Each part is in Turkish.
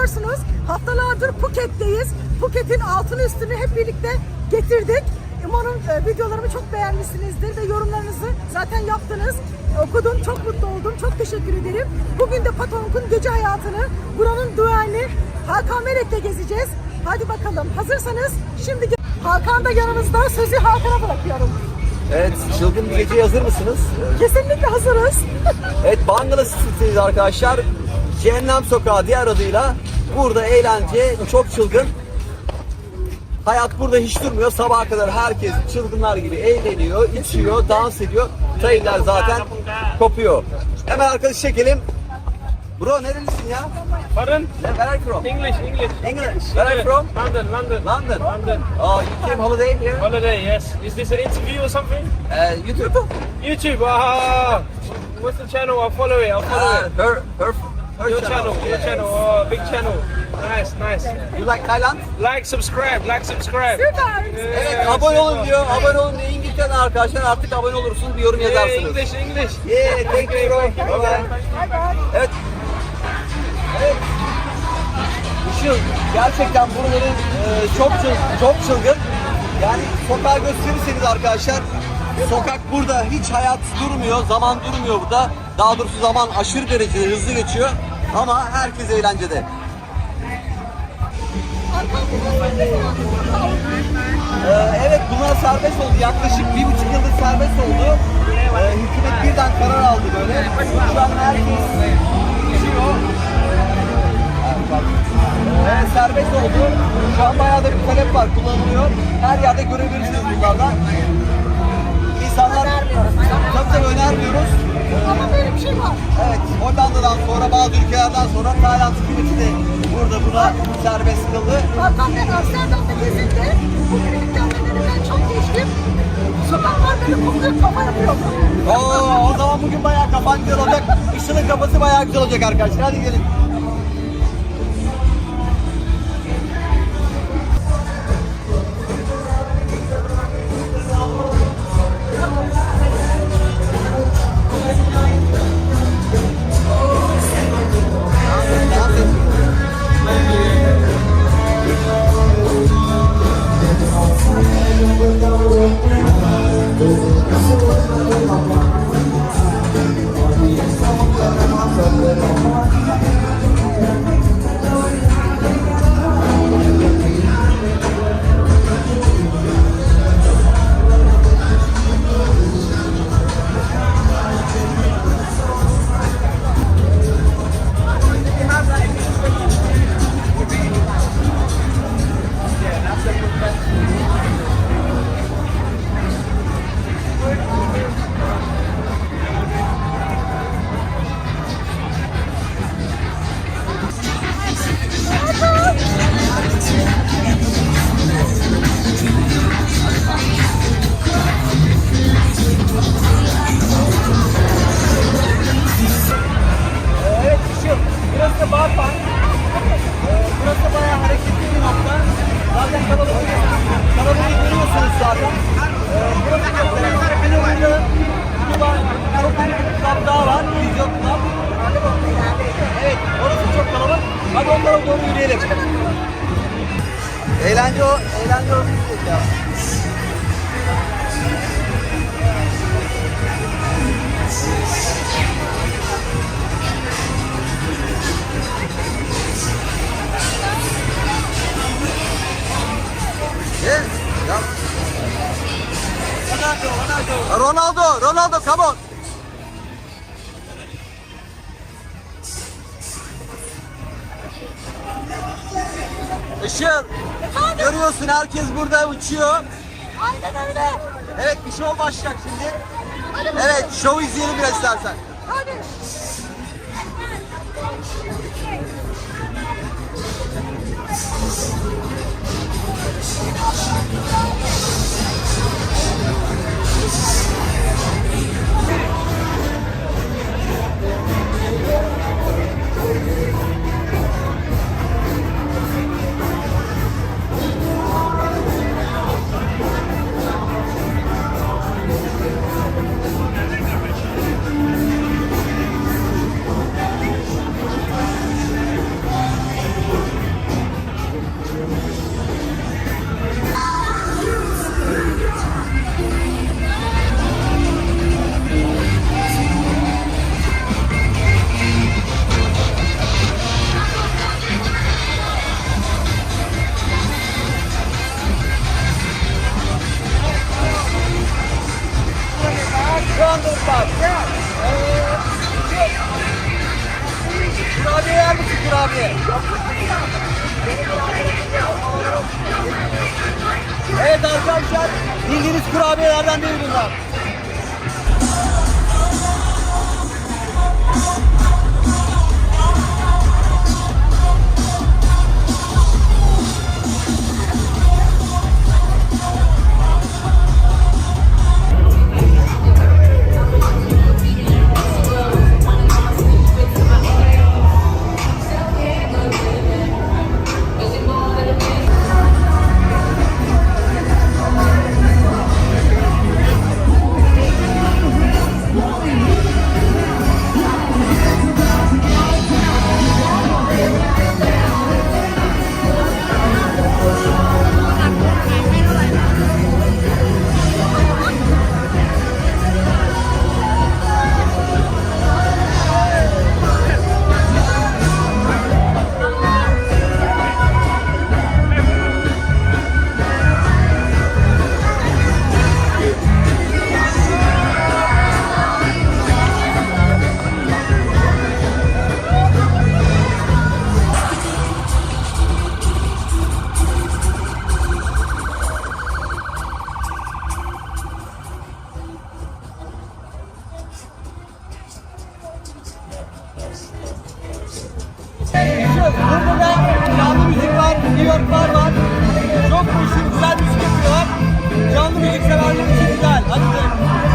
Biliyorsunuz haftalardır Phuket'teyiz. Phuket'in altını üstünü hep birlikte getirdik. Umarım e, videolarımı çok beğenmişsinizdir ve yorumlarınızı zaten yaptınız. Okudum, çok mutlu oldum. Çok teşekkür ederim. Bugün de Patank'ın gece hayatını, buranın duayeni Hakan Melek'le gezeceğiz. Hadi bakalım. Hazırsanız şimdi Hakan da yanımızda. Sözü Hakan'a bırakıyorum. Evet, çılgın bir geceye hazır mısınız? Kesinlikle hazırız. Evet, Bangla Street'teyiz arkadaşlar. Cehennem Sokağı diğer adıyla burada eğlence çok çılgın. Hayat burada hiç durmuyor. Sabaha kadar herkes çılgınlar gibi eğleniyor, içiyor, dans ediyor. Tayinler zaten kopuyor. Hemen arkadaşı çekelim. Bro nerelisin ya? Pardon? Where are you from? English, English. English. Where are you from? London, London. London. London. Oh, you came holiday here? Holiday, yes. Is this an interview or something? Uh, YouTube. YouTube, ah. What's the channel? I'll follow it, I'll follow Uh, it. her, her Your channel, your channel, oh, big channel. Nice, nice. You like Thailand? Like, subscribe, like, subscribe. Süper. Evet Yeah, abone olun diyor. Abone olun diyor. İngiltere'den arkadaşlar artık abone olursunuz bir yorum Yeah, yazarsınız. English, English. Yeah, thank you bro. Bye bye. Evet. Evet. Işıl gerçekten buraların e, çok çıl, çok çılgın. Yani sokağı gösterirseniz arkadaşlar sokak burada hiç hayat durmuyor, zaman durmuyor burada. Daha doğrusu zaman aşırı derecede hızlı geçiyor ama herkes eğlencede. Ee, evet bunlar serbest oldu. Yaklaşık bir buçuk yıldır serbest oldu. Ee, hükümet birden karar aldı böyle. Şu an herkes içiyor. Evet, serbest oldu. Şu an bayağı da bir talep var, kullanılıyor. Her yerde görebilirsiniz bunlardan. İnsanlar tabii tabii önermiyoruz. Ama böyle bir şey var. Evet, Hollanda'dan sonra bazı ülkelerden sonra Tayland hükümeti de burada buna serbest kıldı. Hakan Bey Amsterdam'da gezindi. Bugün imkanlarından çok geçtim. Sokaklar böyle kokuyor, kafa yapıyor. Oo, o zaman bugün bayağı kafan güzel olacak. Işıl'ın kafası bayağı güzel olacak arkadaşlar. Hadi gelin. Ronaldo, come on. Işıl. Görüyorsun herkes burada uçuyor. Aynen öyle. Evet bir şov başlayacak şimdi. Evet şov izleyelim biraz istersen. Hadi. Hadi. Evet arkadaşlar bildiğiniz kurabiyelerden değil bunlar. Burada canlı müzik var, New York var var. Çok meşhur, güzel müzik yapıyorlar. Canlı müzik severler için güzel. Hadi gidelim.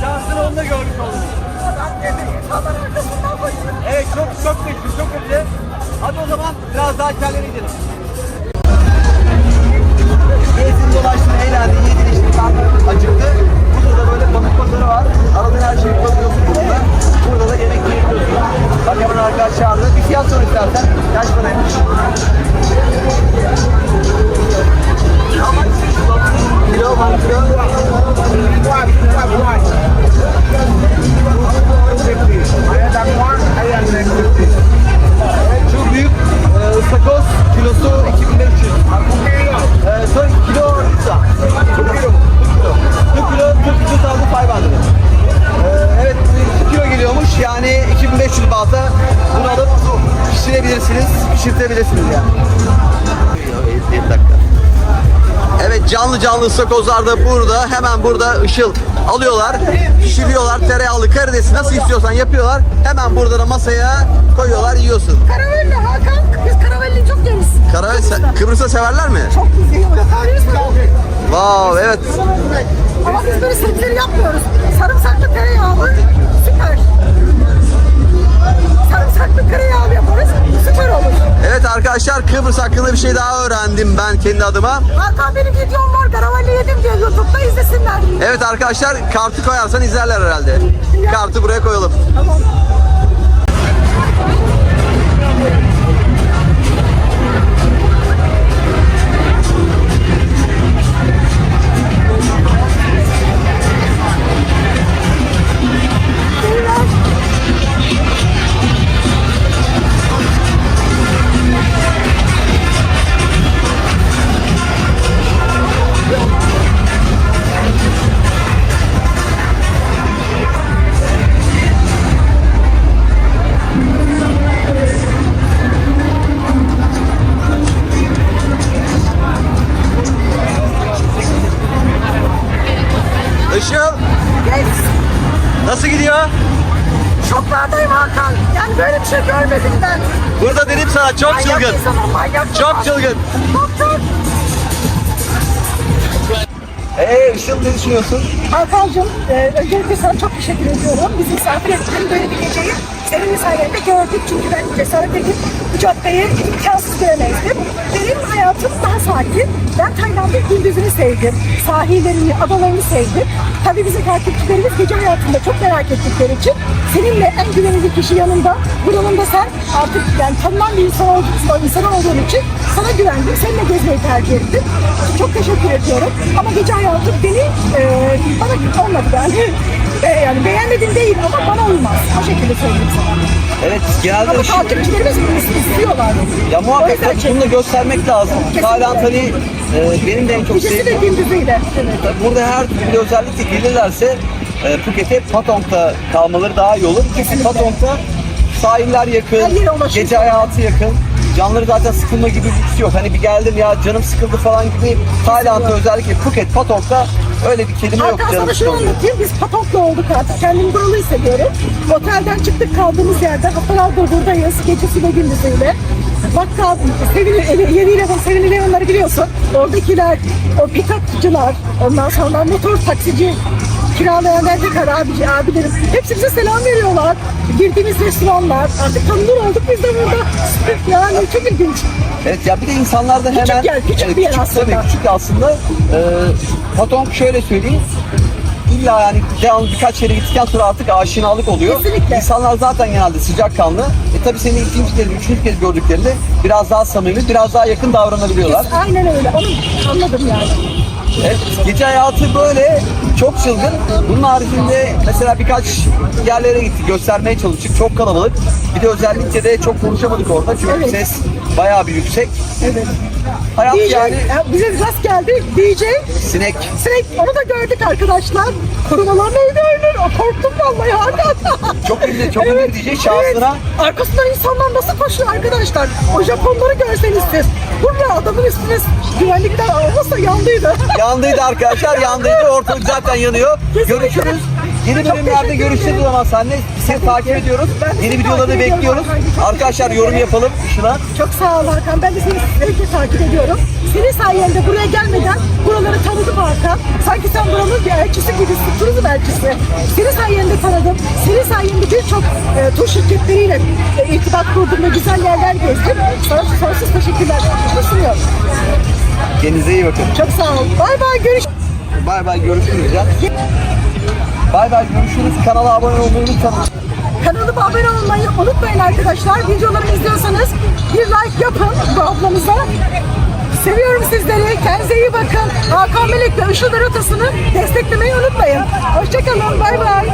Şansını onu da görmüş olduk. Evet çok çok meşhur, çok ünlü. Hadi o zaman biraz daha kendine gidelim. Gezdin dolaştın, eğlendin, yedin içtin, karnın acıktı. Burada da böyle balık pazarı var. Aradığın her şeyi bulabiliyorsun burada. Burada da yemek yiyebiliyorsun. Bak hemen arkadaş çağırdı. Bir fiyat sor istersen. Kaç paraymış? Kilo, one kilo. Şu canlı canlı ıstakozlar da burada. Hemen burada ışıl alıyorlar. Pişiriyorlar. Tereyağlı karidesi nasıl istiyorsan yapıyorlar. Hemen burada da masaya koyuyorlar yiyorsun. Karavelli Hakan. Biz karavelliyi çok yeriz. Karavel se- Kıbrıs'ta severler mi? Çok mı? Wow evet. Ama biz böyle sebzeleri yapmıyoruz. Sarımsaklı tereyağlı süper. Sarımsaklı tereyağlı yaparız. Süper olur. Evet arkadaşlar Kıbrıs hakkında bir şey daha öğrendim ben kendi adıma. Hakan benim videom var. Karavelli yedim diye YouTube'da izlesinler. Evet arkadaşlar kartı koyarsan izlerler herhalde. Kartı buraya koyalım. Gidiyor? Şoklardayım Hakan. Yani böyle bir şey görmedim ben. Burada dedim sana çok Manyak çılgın. insanım, manyak Çok çılgın. Hey Işıl ne düşünüyorsun? Hakan'cığım e, öncelikle sana çok teşekkür ediyorum. Bizi misafir ettin böyle bir geceyi. Senin sayende gördük çünkü ben cesaret edip bu caddeyi imkansız göremezdim. Benim hayatım daha sakin. Ben Tayland'ın gündüzünü sevdim. Sahillerini, adalarını sevdim. Tabii bizim takipçilerimiz gece hayatında çok merak ettikleri için seninle en güvenilir kişi yanında. Buranın da sen artık yani tanınan bir insan, olduğun, insan olduğun için sana güvendim. Seninle gezmeyi tercih ettim. Çok teşekkür ediyorum. Ama gece hayatı beni e, bana olmadı yani. E, yani beğenmedim değil ama bana uymaz. O şekilde söyleyeyim sana. Evet genelde Ama takipçilerimiz bunu istiyorlar. Ya O muhakkak yüzden tabii bunu da göstermek lazım. Kesinlikle. Tayland hani e, benim de en çok Gecesi de sevdiğim... gündüzüyle. Evet. Tabii Burada her türlü özellikle gelirlerse e, Phuket'e Patong'da kalmaları daha iyi olur. Çünkü Kesinlikle. Patong'da sahiller yakın, Her yere ulaşım gece hayatı yakın. Canları zaten sıkılma gibi bir lüks yok. Hani bir geldim ya canım sıkıldı falan gibi. Tayland'da özellikle Phuket, Patong'da öyle bir kelime yok Hakan canım sana şunu anlatayım. Biz Patok'la olduk artık. Kendimi buralı hissediyorum. Otelden çıktık kaldığımız yerden. Haftalardır buradayız. Gecesiyle gündüzüyle. Bakkal, Sevin, Yeni Levan, Sevin Levan'ları biliyorsun. Oradakiler, o pikapçılar, ondan sonra motor taksici, kiralayan erkekler abici, abilerim. Hepsi bize selam veriyorlar. Girdiğimiz restoranlar. Artık tanınır olduk biz de burada. Yani çok ilginç. Evet ya bir de insanlar da hemen yer, küçük bir yer aslında. Tabii küçük aslında. E, Patong şöyle söyleyeyim. İlla yani devamlı birkaç yere gittikten sonra artık aşinalık oluyor. Kesinlikle. İnsanlar zaten genelde sıcakkanlı. E tabii seni ikinci kez, üçüncü kez gördüklerinde biraz daha samimi, biraz daha yakın davranabiliyorlar. Aynen öyle. Onu anladım yani. Evet, gece hayatı böyle çok çılgın. Bunun haricinde mesela birkaç yerlere gittik, göstermeye çalıştık. Çok kalabalık. Bir de özellikle de çok konuşamadık orada çünkü Evet. ses bayağı bir yüksek. Evet. Hayat DJ, yani ya bize rast geldi. DJ sinek. Sinek onu da gördük arkadaşlar. Korumalar neydi öyle? Korktum vallahi Hakan. Çok ünlü, çok ünlü bir DJ şahsına. Arkasından insanlar nasıl koşuyor arkadaşlar? O Japonları görseniz siz. Burada adamın üstüne güvenlikler olmasa yandıydı. Yandıydı arkadaşlar, yandıydı. Ortalık zaten yanıyor. Kesinlikle. Görüşürüz. Yeni Çok bölümlerde görüşeceğiz o zaman seninle. Seni takip ediyoruz. Ben Yeni seni videoları takip ediyorum bekliyoruz. Çok Arkadaşlar yorum yapalım şuna. Çok sağ ol Hakan. Ben de seni zevkle takip ediyorum. Senin sayende buraya gelmeden buraları tanıdım Hakan. Sanki sen buranın bir elçisi gibisin. Turizm elçisi. Senin sayende tanıdım. Senin sayende birçok e, tur şirketleriyle e, irtibat kurdum ve güzel yerler gezdim. Sana sonsuz teşekkürler. Sunuyorum. Kendinize iyi bakın. Çok sağ ol. Bay bay. Görüş. Bay bay görüşürüz ya. Bay bay görüşürüz. Kanala abone olmayı lütfen. Kanalıma abone olmayı unutmayın arkadaşlar. Videolarımı izliyorsanız bir like yapın bu ablamıza. Seviyorum sizleri. Kendinize iyi bakın. Hakan Melek ve Işıl rotasını desteklemeyi unutmayın. Hoşçakalın. Bay bay.